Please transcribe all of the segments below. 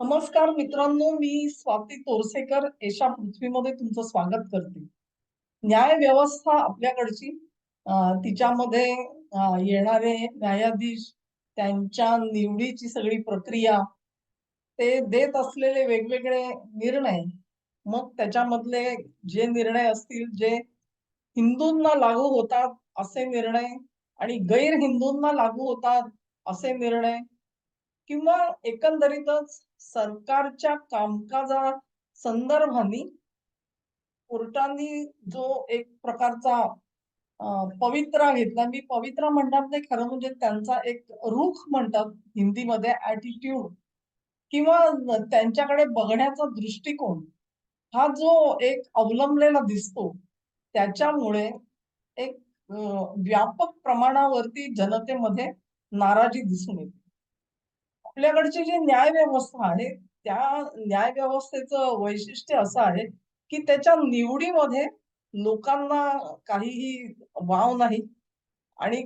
नमस्कार मित्रांनो मी स्वाती तोरसेकर एशा पृथ्वीमध्ये तुमचं स्वागत करते. न्याय व्यवस्था आपल्याकडची तिच्यामध्ये येणारे न्यायाधीश त्यांच्या निवडीची सगळी प्रक्रिया ते देत असलेले वेगवेगळे निर्णय मग त्याच्यामधले जे निर्णय असतील जे हिंदूंना लागू होतात असे निर्णय आणि गैर हिंदूंना लागू होतात असे निर्णय किंवा एकंदरीतच सरकारच्या कामकाजा संदर्भाने कोर्टांनी जो एक प्रकारचा पवित्रा घेतला. मी पवित्रा म्हणतात नाही खरं म्हणजे त्यांचा एक रुख म्हणतात हिंदीमध्ये ऍटिट्यूड किंवा त्यांच्याकडे बघण्याचा दृष्टिकोन. हा जो एक अवलंबलेला दिसतो त्याच्यामुळे एक व्यापक प्रमाणावरती जनतेमध्ये नाराजी दिसून येते. आपल्याकडची जी न्याय व्यवस्था आहे त्या न्याय व्यवस्थेचं वैशिष्ट्य असं आहे की त्याच्या निवडीमध्ये लोकांना काहीही वाव नाही आणि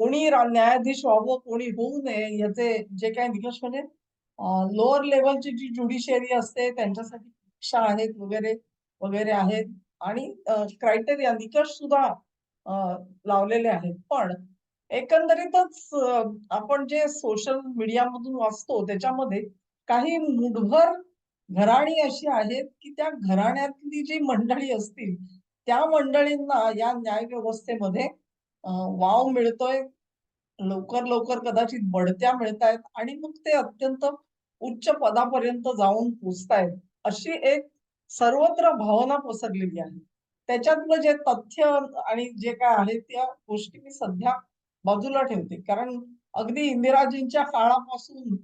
कोणी न्यायाधीश व्हावं कोणी होऊ नये याचे जे काही निकष म्हणजे लोअर लेवलची जी ज्युडिशियरी असते त्यांच्यासाठी शिक्षा आहेत वगैरे वगैरे आहेत आणि क्रायटेरिया निकष सुद्धा लावलेले आहेत. पण एकंदरीतच आपण जे सोशल मीडियामधून वाचतो त्याच्यामध्ये काही मुठभर घराणी अशी आहेत की त्या घराण्यातली जी मंडळी असतील त्या मंडळींना या न्याय व्यवस्थेमध्ये वाव मिळतोय लवकर लवकर कदाचित बढत्या मिळतायत आणि मग ते अत्यंत उच्च पदापर्यंत जाऊन पोचतायत अशी एक सर्वत्र भावना पसरलेली आहे. त्याच्यातलं जे तथ्य आणि जे काय आहे त्या गोष्टी मी सध्या बाजूला ठेवते. कारण अगदी इंदिराजींच्या काळापासून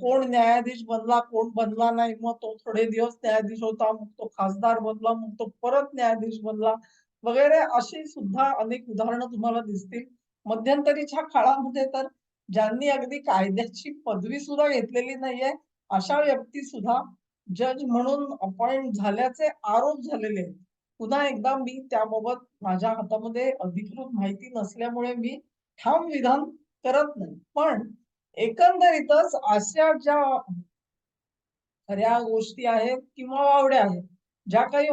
कोण न्यायाधीश बनला कोण बनला नाही मग तो थोडे दिवस न्यायाधीश होता मग तो खासदार बनला मग तो परत न्यायाधीश बनला. वगैरे अशी सुद्धा अनेक उदाहरणं तुम्हाला दिसतील. मध्यंतरीच्या काळामध्ये तर ज्यांनी अगदी कायद्याची पदवी सुद्धा घेतलेली नाहीये अशा व्यक्ती सुद्धा जज म्हणून अपॉइंट झाल्याचे आरोप झालेले आहेत. पुन्हा एकदा मी त्याबाबत माझ्या हातामध्ये अधिकृत माहिती नसल्यामुळे मी ठाम विधान करत नाही. पण एकंदरीतच अशा ज्या खऱ्या गोष्टी आहेत किंवा वावड्या आहेत ज्या काही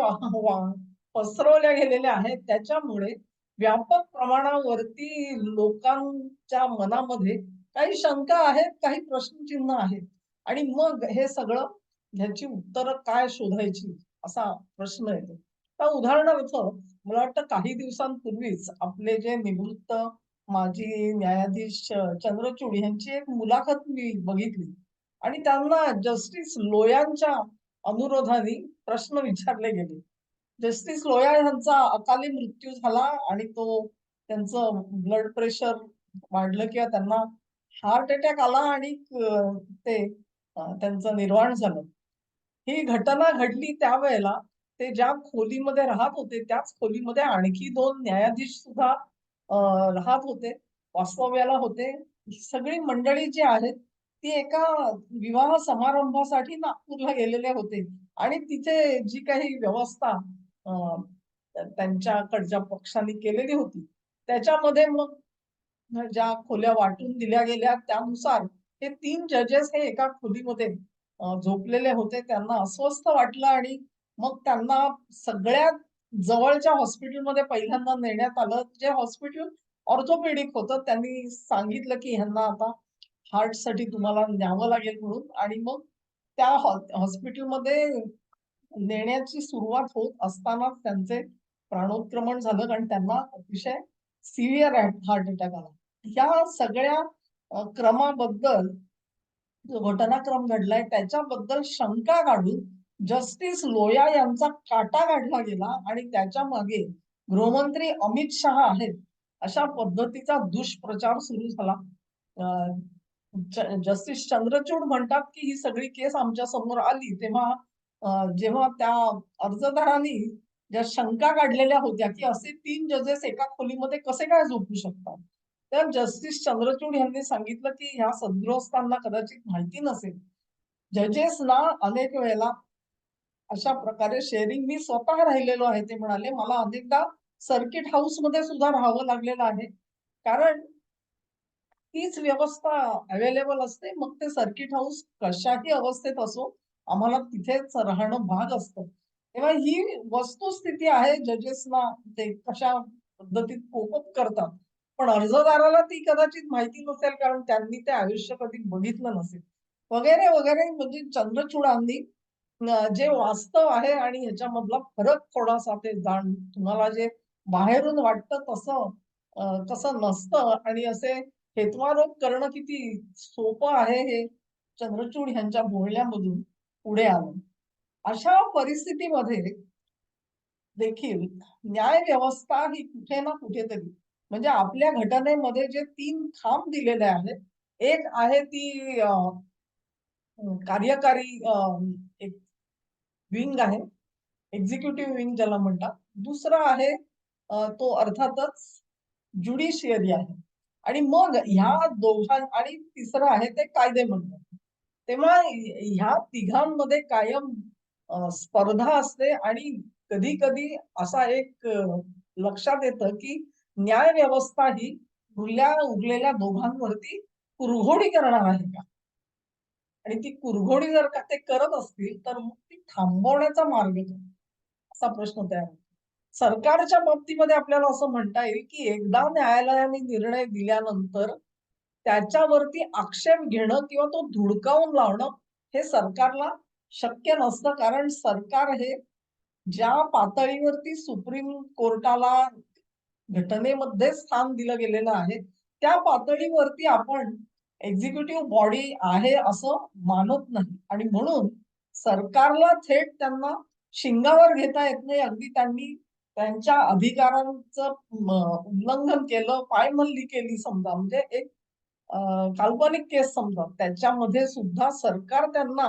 पसरवल्या गेलेल्या आहेत त्याच्यामुळे व्यापक प्रमाणावरती लोकांच्या मनामध्ये काही शंका आहेत काही प्रश्नचिन्ह आहेत. आणि मग हे सगळं ह्याची उत्तरं काय शोधायची असा प्रश्न येतो. तर उदाहरणार्थ मला वाटतं काही दिवसांपूर्वीच आपले जे निवृत्त माजी न्यायाधीश चंद्रचूड यांची एक मुलाखत मी बघितली. आणि त्यांना जस्टिस लोयांच्या अनुरोधाने प्रश्न विचारले गेले. जस्टिस लोया यांचा अकाली मृत्यू झाला आणि तो त्यांचं ब्लड प्रेशर वाढलं किंवा त्यांना हार्ट अटॅक आला आणि ते त्यांचं निर्वाण झालं. ही घटना घडली त्यावेळेला ते ज्या खोलीमध्ये राहत होते त्याच खोलीमध्ये आणखी दोन न्यायाधीश सुद्धा राहत होते वास्तव्याला होते. सगळी मंडळी जी आहेत ती एका विवाह समारंभासाठी नागपूरला गेलेले होते. आणि तिथे जी काही व्यवस्था त्यांच्याकडच्या पक्षांनी केलेली होती त्याच्यामध्ये मग ज्या खोल्या वाटून दिल्या गेल्या त्यानुसार हे तीन जजेस हे एका खोलीमध्ये झोपलेले होते. त्यांना अस्वस्थ वाटलं आणि मग त्यांना सगळ्यात जवळच्या हॉस्पिटलमध्ये पहिल्यांदा नेण्यात आलं. जे हॉस्पिटल ऑर्थोपेडिक होतं त्यांनी सांगितलं की ह्यांना आता हार्टसाठी तुम्हाला न्यावं लागेल म्हणून. आणि मग त्या हॉस्पिटलमध्ये नेण्याची सुरुवात होत असताना त्यांचे प्राणोत्क्रमण झालं कारण त्यांना अतिशय सिव्हिअर हार्ट अटॅक आला. ह्या सगळ्या क्रमाबद्दल जो घटनाक्रम घडलाय त्याच्याबद्दल शंका काढून जस्टिस लोया यांचा काटा काढला गेला आणि त्याच्यामागे गृहमंत्री अमित शहा आहेत अशा पद्धतीचा दुष्प्रचार सुरू झाला. जस्टिस चंद्रचूड म्हणतात की ही सगळी केस आमच्यासमोर आली तेव्हा जेव्हा त्या अर्जदारांनी ज्या शंका काढलेल्या होत्या की असे तीन जजेस एका खोलीमध्ये कसे काय झोपू शकतात? तर जस्टिस चंद्रचूड यांनी सांगितलं की ह्या सद्गृहस्थांना कदाचित माहिती नसेल. जजेसना अनेक वेळेला अशा प्रकारे शेअरिंग मी स्वतः राहिलेलो आहे ते म्हणाले मला अनेकदा सर्किट हाऊसमध्ये सुद्धा राहावं लागलेलं आहे. कारण तीच व्यवस्था अवेलेबल असते मग ते सर्किट हाऊस कशाही अवस्थेत असो आम्हाला तिथेच राहणं भाग असतं. तेव्हा ही वस्तुस्थिती आहे जजेसना ते कशा पद्धतीत कोपअप करतात. पण अर्जदाराला ती कदाचित माहिती नसेल कारण त्यांनी ते आयुष्य कधी बघितलं नसेल. वगैरे वगैरे म्हणजे चंद्रचूडांनी जे वास्तव आहे आणि ह्याच्यामधला फरक थोडासा ते जाण तुम्हाला जे बाहेरून वाटतं तसं अं, तसं नसतं. आणि असे हेतवारोप करणं किती सोपं आहे हे चंद्रचूड ह्यांच्या बोलण्यामधून पुढे आलं. अशा परिस्थितीमध्ये देखील न्याय व्यवस्था ही कुठे ना कुठेतरी म्हणजे आपल्या घटनेमध्ये जे तीन खांब दिलेले आहेत एक आहे ती कार्यकारी विंग आहे. एक्झिक्युटिव्ह विंग ज्याला म्हणतात. दुसरा आहे तो अर्थातच ज्युडिशियरी आहे. आणि मग ह्या दोघां आणि तिसरा आहे ते कायदे म्हणतात. तेव्हा ह्या तिघांमध्ये कायम स्पर्धा असते आणि कधी कधी असा एक लक्षात येतं की न्याय व्यवस्था ही उरल्या उरलेल्या दोघांवरती कुरघोडी करणार आहे का? आणि ती कुरघोडी जर का ते करत असतील तर मग ती थांबवण्याचा मार्ग काय असा प्रश्न तयार होतो. सरकारच्या बाबतीमध्ये आपल्याला असं म्हणता येईल की एकदा न्यायालयाने निर्णय दिल्यानंतर त्याच्यावरती आक्षेप घेणं किंवा तो धुडकावून लावणं हे सरकारला शक्य नसतं. कारण सरकार हे ज्या पातळीवरती सुप्रीम कोर्टाला घटनेमध्ये स्थान दिलं गेलेलं आहे त्या पातळीवरती आपण एक्झिक्युटिव्ह बॉडी आहे असं मानत नाही. आणि म्हणून सरकारला थेट त्यांना शिंगावर घेता येत नाही. अगदी त्यांनी त्यांच्या अधिकारांचं उल्लंघन केलं पायमल्ली केली समजा. म्हणजे एक काल्पनिक केस समजा. त्याच्यामध्ये सुद्धा सरकार त्यांना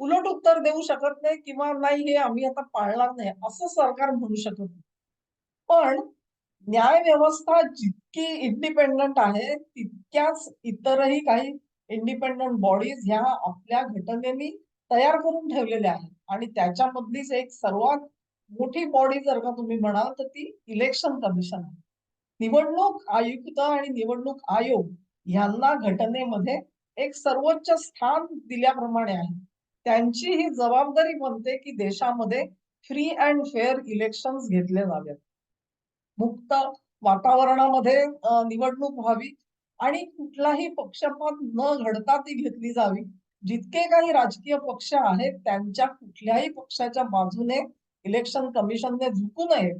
उलट उत्तर देऊ शकत नाही किंवा नाही हे आम्ही आता पाळणार नाही असं सरकार म्हणू शकत नाही. पण न्याय व्यवस्था जितकी इंडिपेंडंट आहे तितक्याच इतरही काही इंडिपेंडंट बॉडीज ह्या आपल्या घटनेनी तयार करून ठेवलेल्या आहेत. आणि त्याच्यामधलीच एक सर्वात मोठी बॉडी जर का तुम्ही म्हणाल तर ती इलेक्शन कमिशन आहे. निवडणूक आयुक्त आणि निवडणूक आयोग यांना घटनेमध्ये एक सर्वोच्च स्थान दिल्याप्रमाणे आहे. त्यांची ही जबाबदारी बनते की देशामध्ये फ्री अँड फेअर इलेक्शन घेतले जावेत. मुक्त वातावरणामध्ये निवडणूक व्हावी आणि कुठलाही पक्षपात न घडता ती घेतली जावी. जितके काही राजकीय पक्ष आहेत त्यांच्या कुठल्याही पक्षाच्या बाजूने इलेक्शन कमिशनने झुकू नये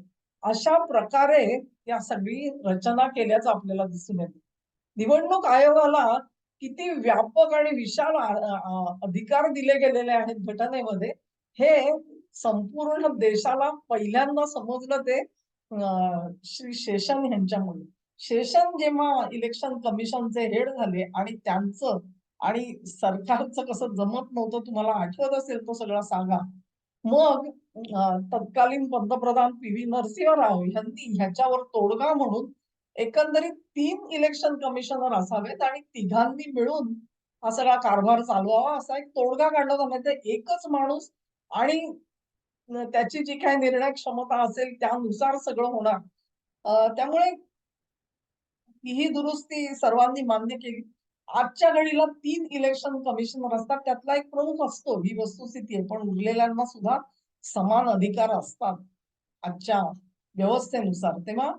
अशा प्रकारे या सगळी रचना केल्याचं आपल्याला दिसून येते. निवडणूक आयोगाला किती व्यापक आणि विशाल अधिकार दिले गेलेले आहेत घटनेमध्ये हे संपूर्ण देशाला पहिल्यांदा समजलं ते श्री शेषन यांच्यामुळे शेषन जेव्हा इलेक्शन कमिशनचे हेड झाले आणि त्यांचं आणि सरकारचं कसं जमत नव्हतं तुम्हाला आठवत असेल तो सगळा सांगा? मग तत्कालीन पंतप्रधान पी व्ही नरसिंह राव यांनी ह्याच्यावर तोडगा म्हणून एकंदरीत तीन इलेक्शन कमिशनर असावेत आणि तिघांनी मिळून हा सगळा कारभार चालवावा असा एक तोडगा काढला होता. म्हणजे एकच माणूस आणि त्याची जी काही निर्णय क्षमता असेल त्यानुसार सगळं होणार. त्यामुळे ही दुरुस्ती सर्वांनी मान्य केली. आजच्या घडीला तीन इलेक्शन कमिशनर असतात. त्यातला एक प्रमुख असतो. ही वस्तुस्थिती आहे. पण उरलेल्यांना सुद्धा समान अधिकार असतात आजच्या व्यवस्थेनुसार. तेव्हा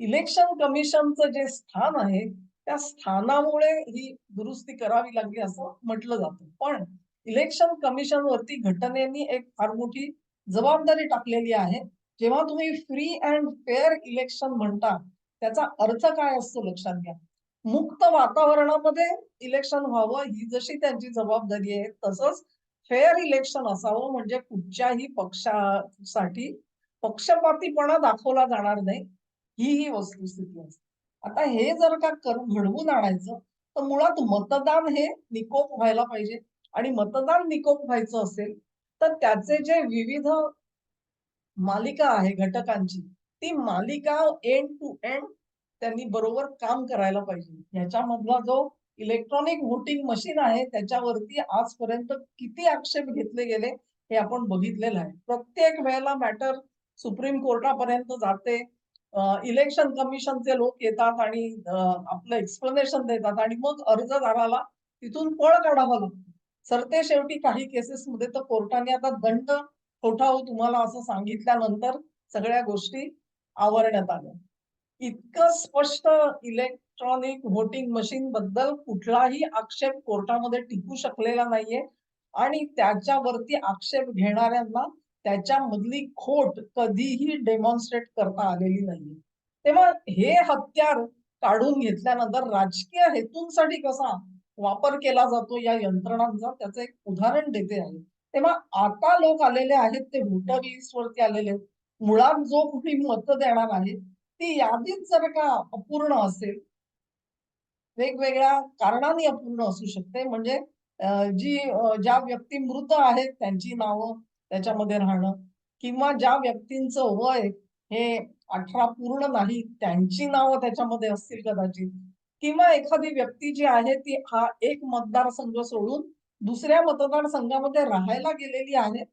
इलेक्शन कमिशनचं जे स्थान आहे त्या स्थानामुळे ही दुरुस्ती करावी लागली असं म्हटलं जातं. पण इलेक्शन कमिशन वरती घटनेनी एक फार मोठी जबाबदारी टाकलेली आहे. जेव्हा तुम्ही फ्री अँड फेअर इलेक्शन म्हणता त्याचा अर्थ काय असतो लक्षात घ्या. मुक्त वातावरणामध्ये इलेक्शन व्हावं ही जशी त्यांची जबाबदारी आहे तसंच फेअर इलेक्शन असावं म्हणजे कुठच्याही पक्षासाठी पक्षपातीपणा दाखवला जाणार नाही ही ही वस्तुस्थिती असते. आता हे जर का कर घडवून आणायचं तर मुळात मतदान हे निकोप व्हायला पाहिजे. आणि मतदान निकोप व्हायचं असेल तर त्याचे जे विविध मालिका आहे घटकांची ती मालिका एंड टू एंड त्यांनी बरोबर काम करायला पाहिजे. ह्याच्यामधला जो इलेक्ट्रॉनिक व्होटिंग मशीन आहे त्याच्यावरती आजपर्यंत किती आक्षेप घेतले गेले हे आपण बघितलेलं आहे. प्रत्येक वेळेला मॅटर सुप्रीम कोर्टापर्यंत जाते. इलेक्शन कमिशनचे लोक येतात आणि आपलं एक्सप्लेनेशन देतात आणि मग अर्जदाराला तिथून पळ काढावा लागतो. सरते शेवटी काही केसेसमध्ये तर कोर्टाने आता दंड ठोठावू तुम्हाला असं सांगितल्यानंतर सगळ्या गोष्टी आवरण्यात आल्या. इतकं स्पष्ट इलेक्ट्रॉनिक व्होटिंग मशीन बद्दल कुठलाही आक्षेप कोर्टामध्ये टिकू शकलेला नाहीये आणि त्याच्यावरती आक्षेप घेणाऱ्यांना त्याच्यामधली खोट कधीही डेमॉन्स्ट्रेट करता आलेली नाहीये. तेव्हा हे हत्यार काढून घेतल्यानंतर राजकीय हेतूंसाठी कसा वापर केला जातो या यंत्रणांचा. त्याचं एक उदाहरण देते आहे. तेव्हा आता लोक आलेले आहेत ते व्होटर लिस्ट वरती आलेले आहेत. मुळात जो कोणी मत देणार आहे ती यादीच जर का अपूर्ण असेल वेगवेगळ्या कारणांनी अपूर्ण असू शकते. म्हणजे जी ज्या व्यक्ती मृत आहेत त्यांची नावं त्याच्यामध्ये राहणं किंवा ज्या व्यक्तींचं वय हे अठरा पूर्ण नाही त्यांची नावं त्याच्यामध्ये असतील कदाचित. किंवा एखादी व्यक्ती जी आहे ती हा एक मतदारसंघ सोडून दुसऱ्या मतदारसंघामध्ये राहायला गेलेली आहे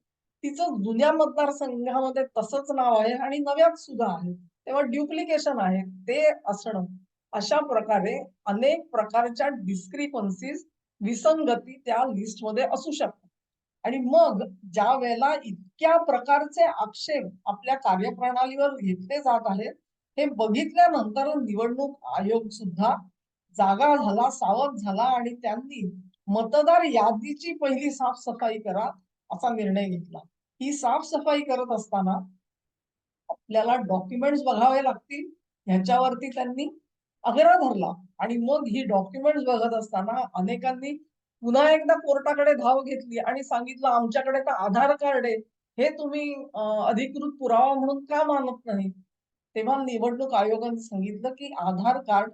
तिचं जुन्या मतदारसंघामध्ये तसंच नाव आहे आणि नव्यात सुद्धा आहे. तेव्हा ड्युप्लिकेशन आहे ते असणं. अशा प्रकारे अनेक प्रकारच्या डिस्क्रिपन्सीज विसंगती त्या लिस्टमध्ये असू शकतात. आणि मग ज्या वेळेला इतक्या प्रकारचे आक्षेप आपल्या कार्यप्रणालीवर घेतले जात आहेत हे बघितल्यानंतर निवडणूक आयोग सुद्धा जागा झाला सावध झाला आणि त्यांनी मतदार यादीची पहिली साफसफाई करा असा निर्णय घेतला. ही साफसफाई करत असताना आपल्याला डॉक्युमेंट्स बघावे लागतील ह्याच्यावरती त्यांनी आग्रह धरला आणि मग ही डॉक्युमेंट्स बघत असताना अनेकांनी पुन्हा एकदा कोर्टाकडे धाव घेतली आणि सांगितलं आमच्याकडे तर आधार कार्ड आहे. हे तुम्ही अधिकृत पुरावा म्हणून का मानत नाही? तेव्हा निवडणूक आयोगाने सांगितलं की आधार कार्ड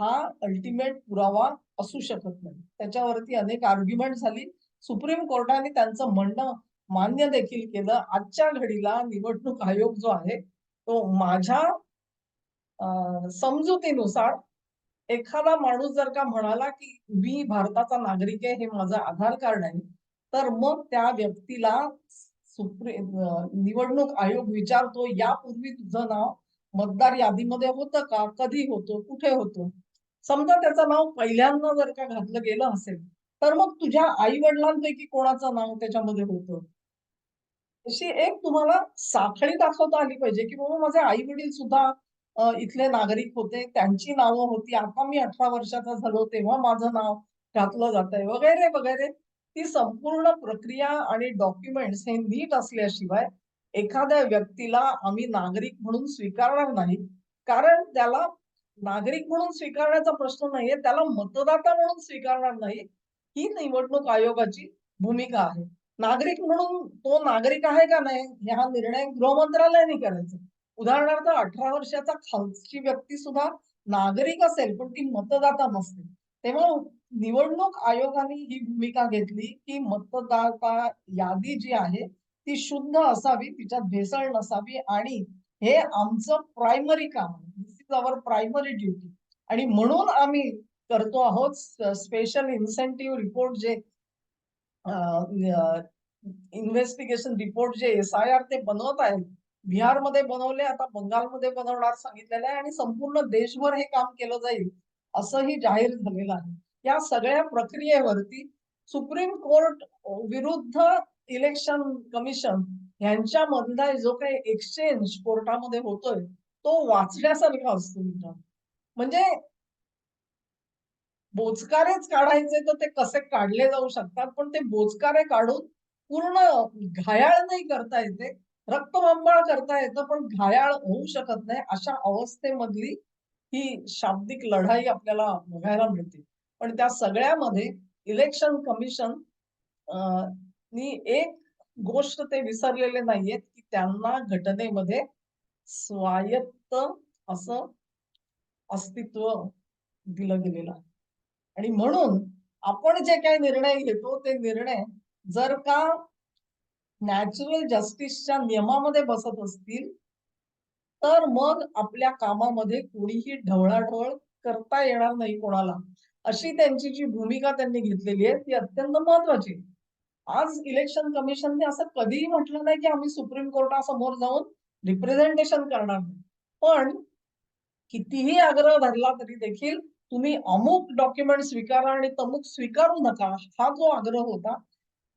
हा अल्टिमेट पुरावा असू शकत नाही. त्याच्यावरती अनेक आर्ग्युमेंट झाली. सुप्रीम कोर्टाने त्यांचं म्हणणं मान्य देखील केलं. आजच्या घडीला निवडणूक आयोग जो आहे तो माझ्या समजुतीनुसार एखादा माणूस जर का म्हणाला की मी भारताचा नागरिक आहे हे माझं आधार कार्ड आहे तर मग त्या व्यक्तीला सुप्रीम निवडणूक आयोग विचारतो यापूर्वी तुझं नाव मतदार यादीमध्ये होतं का? कधी होतो? कुठे होतं? समजा त्याचं नाव पहिल्यांदा जर का घातलं गेलं असेल तर मग तुझ्या आई वडिलांपैकी कोणाचं नाव त्याच्यामध्ये होतं? अशी एक तुम्हाला साखळी दाखवता आली पाहिजे की बाबा माझे आई वडील सुद्धा इथले नागरिक होते त्यांची नावं होती आता मी अठरा वर्षाचा झालो तेव्हा माझं नाव घातलं जात आहे वगैरे वगैरे. ती संपूर्ण प्रक्रिया आणि डॉक्युमेंट्स हे नीट असल्याशिवाय एखाद्या व्यक्तीला आम्ही नागरिक म्हणून स्वीकारणार नाही. कारण त्याला नागरिक म्हणून स्वीकारण्याचा प्रश्न नाहीये त्याला मतदाता म्हणून स्वीकारणार नाही ही निवडणूक आयोगाची भूमिका आहे. नागरिक म्हणून तो नागरिक आहे का नाही हा निर्णय गृहमंत्रालयाने करायचा. उदाहरणार्थ अठरा वर्षाचा खालची व्यक्ती सुद्धा नागरिक असेल पण ती मतदाता नसते. तेव्हा निवडणूक आयोगाने ही भूमिका घेतली की मतदाता यादी जी आहे ती शुद्ध असावी तिच्यात भेसळ नसावी आणि हे आमचं प्रायमरी काम आहे. इज अवर प्रायमरी ड्युटी आणि म्हणून आम्ही करतो आहोत स्पेशल इन्सेंटिव्ह रिपोर्ट जे इन्व्हेस्टिगेशन रिपोर्ट जे एस आय आर ते बनवत आहेत बिहारमध्ये बनवले आता बंगालमध्ये बनवणार सांगितलेलं आहे आणि संपूर्ण देशभर हे काम केलं जाईल असंही जाहीर झालेलं आहे. या सगळ्या प्रक्रियेवरती सुप्रीम कोर्ट विरुद्ध इलेक्शन कमिशन यांच्यामधला जो काही एक्सचेंज कोर्टामध्ये होतोय तो वाचण्यासारखा असतो मित्रांनो. म्हणजे बोचकारेच काढायचे तर ते कसे काढले जाऊ शकतात पण ते बोचकारे काढून पूर्ण घायाळ नाही करता येते रक्तबंबाळ करता येतं पण घायाळ होऊ शकत नाही अशा अवस्थेमधली ही शाब्दिक लढाई आपल्याला बघायला मिळते. पण त्या सगळ्यामध्ये इलेक्शन कमिशन नी एक गोष्ट ते विसरलेले नाहीयेत की त्यांना घटनेमध्ये स्वायत्त असं अस्तित्व दिलं गेलेलं आहे आणि म्हणून आपण जे काही निर्णय घेतो ते निर्णय जर का नॅचरल जस्टिसच्या नियमामध्ये बसत असतील तर मग आपल्या कामामध्ये कोणीही ढवळाढवळ करता येणार नाही कोणाला अशी त्यांची जी भूमिका त्यांनी घेतलेली आहे ती अत्यंत महत्वाची आहे. आज इलेक्शन कमिशनने असं कधीही म्हटलं नाही की आम्ही सुप्रीम कोर्टासमोर जाऊन रिप्रेझेंटेशन करणार नाही. पण कितीही आग्रह धरला तरी देखील तुम्ही अमुक डॉक्युमेंट स्वीकारा आणि तमुक स्वीकारू नका हा जो आग्रह होता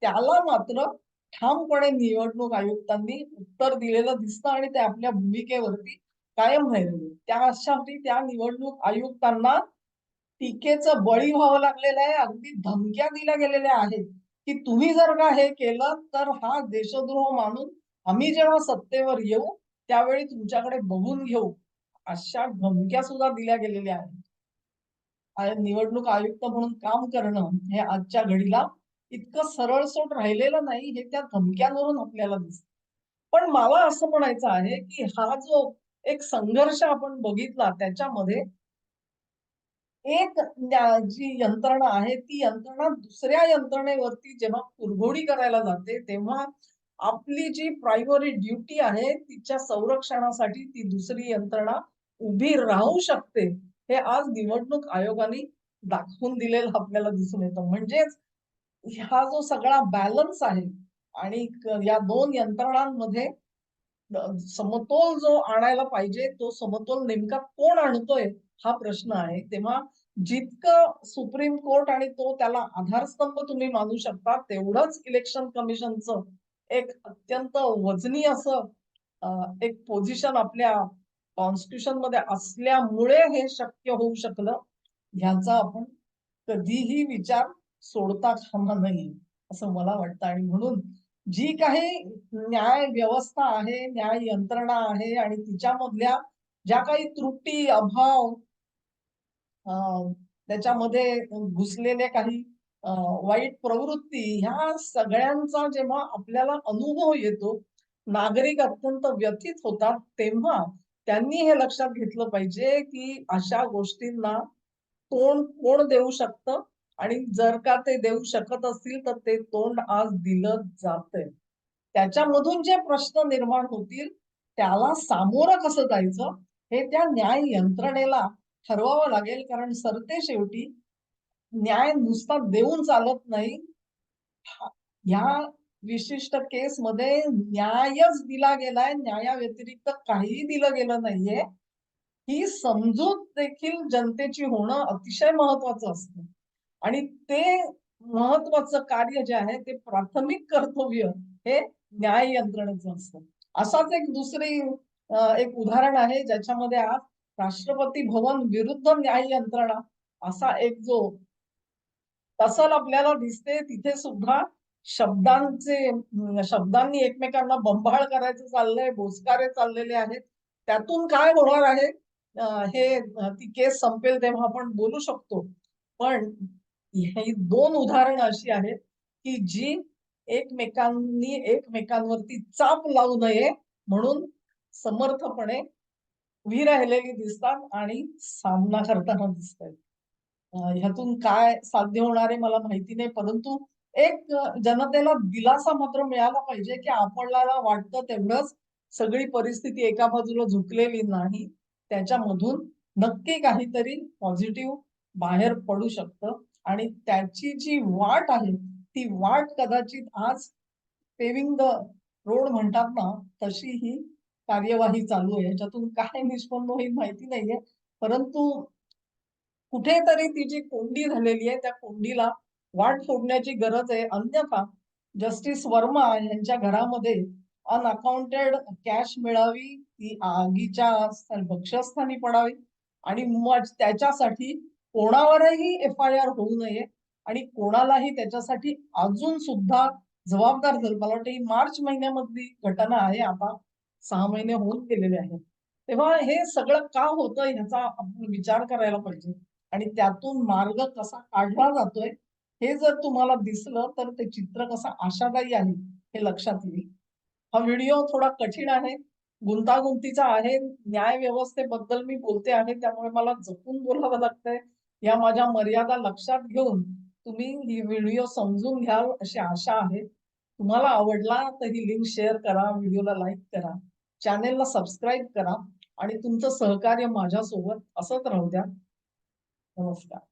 त्याला मात्र ठामपणे निवडणूक आयुक्तांनी उत्तर दिलेलं दिसतं आणि ते आपल्या भूमिकेवरती कायम राहिलेले. त्यासाठी त्या निवडणूक आयुक्तांना टीकेचं बळी व्हावं लागलेलं आहे अगदी धमक्या दिल्या गेलेल्या आहेत की तुम्ही जर का हे केलं तर हा देशद्रोह मानून आम्ही जेव्हा सत्तेवर येऊ त्यावेळी तुमच्याकडे बघून घेऊ अशा धमक्या सुद्धा दिल्या गेलेल्या आहेत. निवडणूक आयुक्त म्हणून काम करणं हे आजच्या घडीला इतकं सरळसोट राहिलेलं नाही हे त्या धमक्यांवरून आपल्याला दिसत. पण मला असं म्हणायचं आहे की हा जो एक संघर्ष आपण बघितला त्याच्यामध्ये एक जी यंत्रणा आहे ती यंत्रणा दुसऱ्या यंत्रणेवरती जेव्हा कुरघोडी करायला जाते तेव्हा आपली जी प्रायमरी ड्युटी आहे तिच्या संरक्षणासाठी ती दुसरी यंत्रणा उभी राहू शकते हे आज निवडणूक आयोगाने दाखवून दिलेलं आपल्याला दिसून येतं. म्हणजेच हा जो सगळा बॅलन्स आहे आणि या दोन यंत्रणांमध्ये समतोल जो आणायला पाहिजे तो समतोल नेमका कोण आणतोय हा प्रश्न आहे. तेव्हा जितकं सुप्रीम कोर्ट आणि तो त्याला आधारस्तंभ तुम्ही मानू शकता तेवढंच इलेक्शन कमिशनचं एक अत्यंत वजनी असं एक पोझिशन आपल्या कॉन्स्टिट्यूशनमध्ये असल्यामुळे हे शक्य होऊ शकलं ह्याचा आपण कधीही विचार सोडता कामा नाही असं मला वाटतं. आणि म्हणून जी काही न्याय व्यवस्था आहे न्याय यंत्रणा आहे आणि तिच्यामधल्या ज्या काही त्रुटी अभाव त्याच्यामध्ये घुसलेले काही वाईट प्रवृत्ती ह्या सगळ्यांचा जेव्हा आपल्याला अनुभव येतो नागरिक अत्यंत व्यथित होतात तेव्हा त्यांनी हे लक्षात घेतलं पाहिजे की अशा गोष्टींना तोंड कोण देऊ शकतं? आणि जर का ते देऊ शकत असतील तर ते तोंड आज दिलं जाते त्याच्यामधून जे प्रश्न निर्माण होतील त्याला सामोरं कसं जायचं हे त्या न्याय यंत्रणेला ठरवावं लागेल. कारण सरते शेवटी न्याय नुसता देऊन चालत नाही. ह्या विशिष्ट केस मध्ये न्यायच दिला गेलाय न्याया व्यतिरिक्त काहीही दिलं गेलं नाहीये. ही समजूत देखील जनतेची होणं अतिशय महत्वाचं असतं. आणि ते महत्वाचं कार्य जे आहे ते प्राथमिक कर्तव्य हे न्याय यंत्रणेचं असतं. असाच एक दुसरी एक उदाहरण आहे ज्याच्यामध्ये आज राष्ट्रपती भवन विरुद्ध न्याय यंत्रणा असा एक जो तसं आपल्याला दिसते तिथे सुद्धा शब्दांचे शब्दांनी एकमेकांना बंभाळ करायचं चाललंय बोसकारे चाललेले आहेत. त्यातून काय होणार आहे? हे ती केस संपेल तेव्हा आपण बोलू शकतो. पण ही दोन उदाहरणं अशी आहेत की जी एकमेकांनी एकमेकांवरती चाप लावू नये म्हणून समर्थपणे उभी राहिलेली दिसतात आणि सामना करताना दिसतात ह्यातून काय साध्य होणार आहे मला माहिती नाही परंतु एक जनतेला दिलासा मात्र मिळाला पाहिजे की आपल्याला वाटतं तेवढंच सगळी परिस्थिती एका बाजूला झुकलेली नाही. त्याच्यामधून नक्की काहीतरी पॉझिटिव्ह बाहेर पडू शकतं आणि त्याची जी वाट आहे ती वाट कदाचित आज पेविंग द रोड म्हणतात ना तशी ही कार्यवाही चालू आहे. याच्यातून काय निष्पन्न होईल माहिती नाहीये परंतु कुठेतरी ती जी कोंडी झालेली आहे त्या कोंडीला वाट फोडण्याची गरज आहे. अन्यथा जस्टिस वर्मा यांच्या घरामध्ये अनअकाउंटेड कॅश मिळावी ती आगीच्या भक्षस्थानी पडावी आणि मग त्याच्यासाठी कोणावरही एफ आय आर होऊ नये आणि कोणालाही त्याच्यासाठी अजून सुद्धा जबाबदार धर मला वाटतं ही मार्च महिन्यामधली घटना आहे. आता सहा महिने होऊन गेलेले आहेत. तेव्हा हे सगळं का होतं ह्याचा आपण विचार करायला पाहिजे. आणि त्यातून मार्ग कसा काढला जातोय हे जर तुम्हाला दिसलं तर ते चित्र कसं आशादायी आहे हे लक्षात येईल. हा व्हिडिओ थोडा कठीण आहे गुंतागुंतीचा आहे न्याय व्यवस्थेबद्दल मी बोलते आहे त्यामुळे मला जपून बोलावं लागतंय. या माझ्या मर्यादा लक्षात घेऊन तुम्ही ही व्हिडिओ समजून घ्याल अशी आशा आहे. तुम्हाला आवडला तर ही लिंक शेअर करा व्हिडिओला लाईक करा चॅनेलला सबस्क्राईब करा आणि तुमचं सहकार्य माझ्यासोबत असंच राहू द्या. नमस्कार